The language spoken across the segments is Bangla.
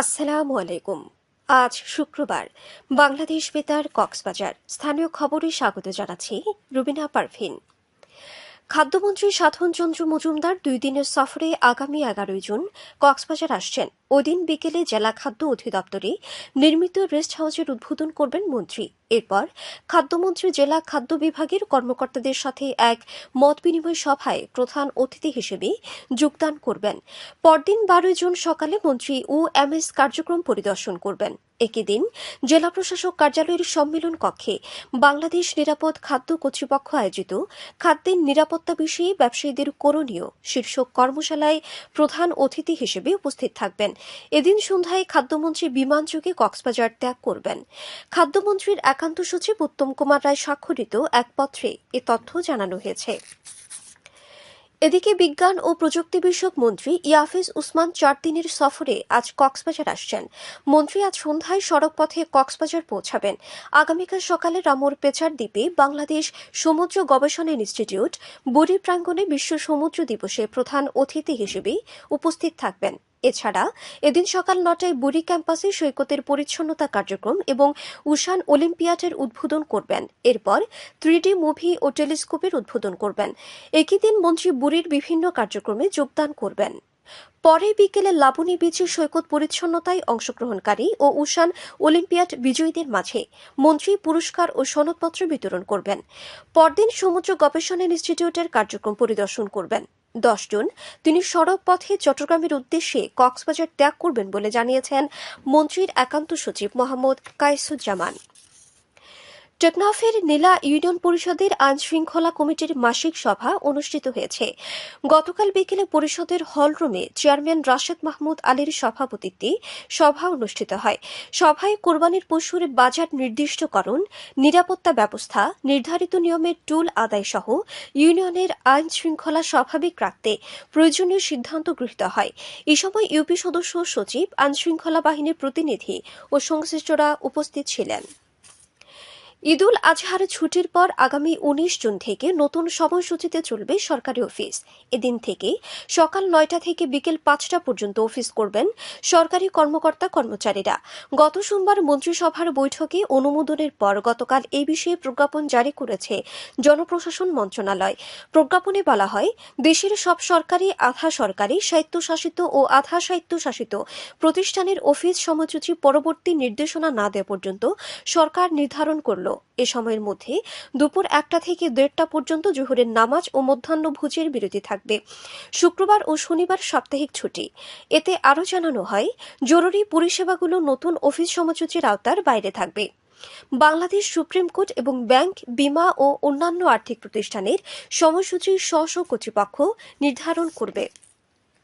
আসসালামু আলাইকুম। আজ শুক্রবার বাংলাদেশ বেতার কক্সবাজার স্থানীয় খবরে স্বাগত জানাচ্ছি রুবিনা পারভিন। খাদ্যমন্ত্রী সাধন চন্দ্র মজুমদার দুই দিনের সফরে আগামী এগারোই জুন কক্সবাজার আসছেন। ওদিন বিকেলে জেলা খাদ্য অধিদপ্তরে নির্মিত রেস্ট হাউসের উদ্বোধন করবেন মন্ত্রী। এরপর খাদ্যমন্ত্রী জেলা খাদ্য বিভাগের কর্মকর্তাদের সাথে এক মত বিনিময় সভায় প্রধান অতিথি হিসেবে যোগদান করবেন। পরদিন বারোই জুন সকালে মন্ত্রী ও এমএস কার্যক্রম পরিদর্শন করবেন। একই দিন জেলা প্রশাসক কার্যালয়ের সম্মেলন কক্ষে বাংলাদেশ নিরাপদ খাদ্য কর্তৃপক্ষ আয়োজিত খাদ্যের নিরাপত্তা বিষয়ে ব্যবসায়ীদের করণীয় শীর্ষক কর্মশালায় প্রধান অতিথি হিসেবে উপস্থিত থাকবেন। এদিন সন্ধ্যায় খাদ্যমন্ত্রী বিমানযোগে কক্সবাজার ত্যাগ করবেন। খাদ্যমন্ত্রীর একান্ত সচিব উত্তম কুমার রায় স্বাক্ষরিত এক পত্রে এ তথ্য জানানো হয়েছে। এদিকে বিজ্ঞান ও প্রযুক্তি বিষয়ক মন্ত্রী ইয়াফিজ উসমান চার দিনের সফরে আজ কক্সবাজার আসছেন। মন্ত্রী আজ সন্ধ্যায় সড়কপথে কক্সবাজার পৌঁছাবেন। আগামীকাল সকালে রামুর পেচার দ্বীপে বাংলাদেশ সমুদ্র গবেষণা ইনস্টিটিউট বুড়ি প্রাঙ্গণে বিশ্ব সমুদ্র দিবসে প্রধান অতিথি হিসেবে উপস্থিত থাকবেন। এছাড়া এদিন সকাল নটায় বুড়ি ক্যাম্পাসে সৈকতের পরিচ্ছন্নতা কার্যক্রম এবং উষান অলিম্পিয়াডের উদ্বোধন করবেন। এরপর থ্রিডি মুভি ও টেলিস্কোপের উদ্বোধন করবেন। একই দিন মন্ত্রী বুড়ির বিভিন্ন কার্যক্রমে যোগদান করবেন। পরে বিকেলে লাবণী বিচে সৈকত পরিচ্ছন্নতায় অংশগ্রহণকারী ও উষান অলিম্পিয়াড বিজয়ীদের মাঝে মন্ত্রী পুরস্কার ও সনদপত্র বিতরণ করবেন। পরদিন সমুদ্র গবেষণা ইনস্টিটিউটের কার্যক্রম পরিদর্শন করবেন। দশ জুন। তিনি সড়ক পথে চট্টগ্রামের উদ্দেশ্যে কক্সবাজার ত্যাগ করবেন বলে জানিয়েছেন মন্ত্রীর একান্ত সচিব মোহাম্মদ কাইসুজ্জামান টেকনাফের নীলা ইউনিয়ন পরিষদের আইন শৃঙ্খলা কমিটির মাসিক সভা অনুষ্ঠিত হয়েছে। গতকাল বিকেলে পরিষদের হলরুমে চেয়ারম্যান রাশেদ মাহমুদ আলীর সভাপতিত্বে সভা অনুষ্ঠিত হয়। সভায় কোরবানির পশুর বাজার নির্দিষ্টকরণ, নিরাপত্তা ব্যবস্থা, নির্ধারিত নিয়মের টুল আদায় সহ ইউনিয়নের আইন শৃঙ্খলা স্বাভাবিক রাখতে প্রয়োজনীয় সিদ্ধান্ত গৃহীত হয়। এ সময় ইউপি সদস্য সচিব আইন শৃঙ্খলা বাহিনীর প্রতিনিধি ও সংশ্লিষ্টরা উপস্থিত ছিলেন। ঈদুল আজহার ছুটির পর আগামী উনিশ জুন থেকে নতুন সময়সূচিতে চলবে সরকারি অফিস। এদিন থেকে সকাল নয়টা থেকে বিকেল পাঁচটা পর্যন্ত অফিস করবেন সরকারি কর্মকর্তা কর্মচারীরা। গত সোমবার মন্ত্রিসভার বৈঠকে অনুমোদনের পর গতকাল এই বিষয়ে প্রজ্ঞাপন জারি করেছে জনপ্রশাসন মন্ত্রণালয়। প্রজ্ঞাপনে বলা হয়, দেশের সব সরকারি আধা সরকারি স্বায়ত্তশাসিত ও আধা স্বায়ত্তশাসিত প্রতিষ্ঠানের অফিস সময়সূচি পরবর্তী নির্দেশনা না দেওয়া পর্যন্ত সরকার নির্ধারণ করল। এ সময়ের মধ্যে দুপুর একটা থেকে দেড়টা পর্যন্ত জোহরের নামাজ ও মধ্যাহ্ন ভোজের বিরতি থাকবে। শুক্রবার ও শনিবার সাপ্তাহিক ছুটি। এতে আরও জানানো হয়, জরুরি পরিষেবাগুলো নতুন অফিস সময়সূচির আওতার বাইরে থাকবে। বাংলাদেশ সুপ্রিম কোর্ট এবং ব্যাংক, বিমা ও অন্যান্য আর্থিক প্রতিষ্ঠানের সময়সূচি স্ব কর্তৃপক্ষ নির্ধারণ করবে।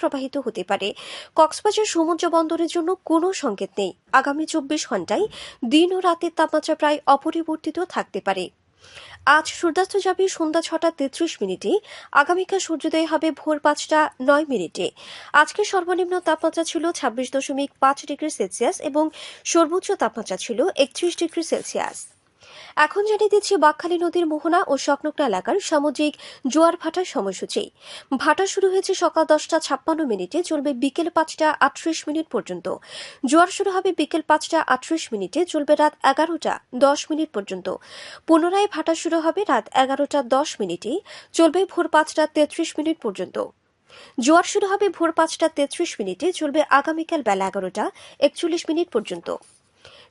প্রবাহিত হতে পারে। কক্সবাজার সমুদ্র বন্দরের জন্য কোনো সংকেত নেই। আগামী চব্বিশ ঘন্টায় দিন ও রাতের তাপমাত্রা প্রায় অপরিবর্তিত থাকতে পারে। আজ সূর্যাস্ত যাবে সন্ধ্যা ছটা তেত্রিশ মিনিটে। আগামীকাল সূর্যোদয় হবে ভোর পাঁচটা নয় মিনিটে। আজকের সর্বনিম্ন তাপমাত্রা ছিল ছাব্বিশ দশমিক পাঁচ ডিগ্রি সেলসিয়াস এবং সর্বোচ্চ তাপমাত্রা ছিল একত্রিশ ডিগ্রি সেলসিয়াস। এখন জানিয়ে দিচ্ছি বাকখালী নদীর মোহনা ও সংলগ্ন এলাকার সামুদ্রিক জোয়ার ভাটার সময়সূচি। ভাটা শুরু হয়েছে সকাল দশটা ছাপ্পান্ন মিনিটে, চলবে বিকেল পাঁচটা আটত্রিশ মিনিট পর্যন্ত। জোয়ার শুরু হবে বিকেল পাঁচটা আটত্রিশ মিনিটে, চলবে রাত এগারোটা দশ মিনিট পর্যন্ত। পুনরায় ভাটা শুরু হবে রাত এগারোটা দশ মিনিটে, চলবে ভোর পাঁচটা তেত্রিশ মিনিট পর্যন্ত। জোয়ার শুরু হবে ভোর পাঁচটা তেত্রিশ মিনিটে, চলবে আগামীকাল বেলা এগারোটা একচল্লিশ মিনিট পর্যন্ত।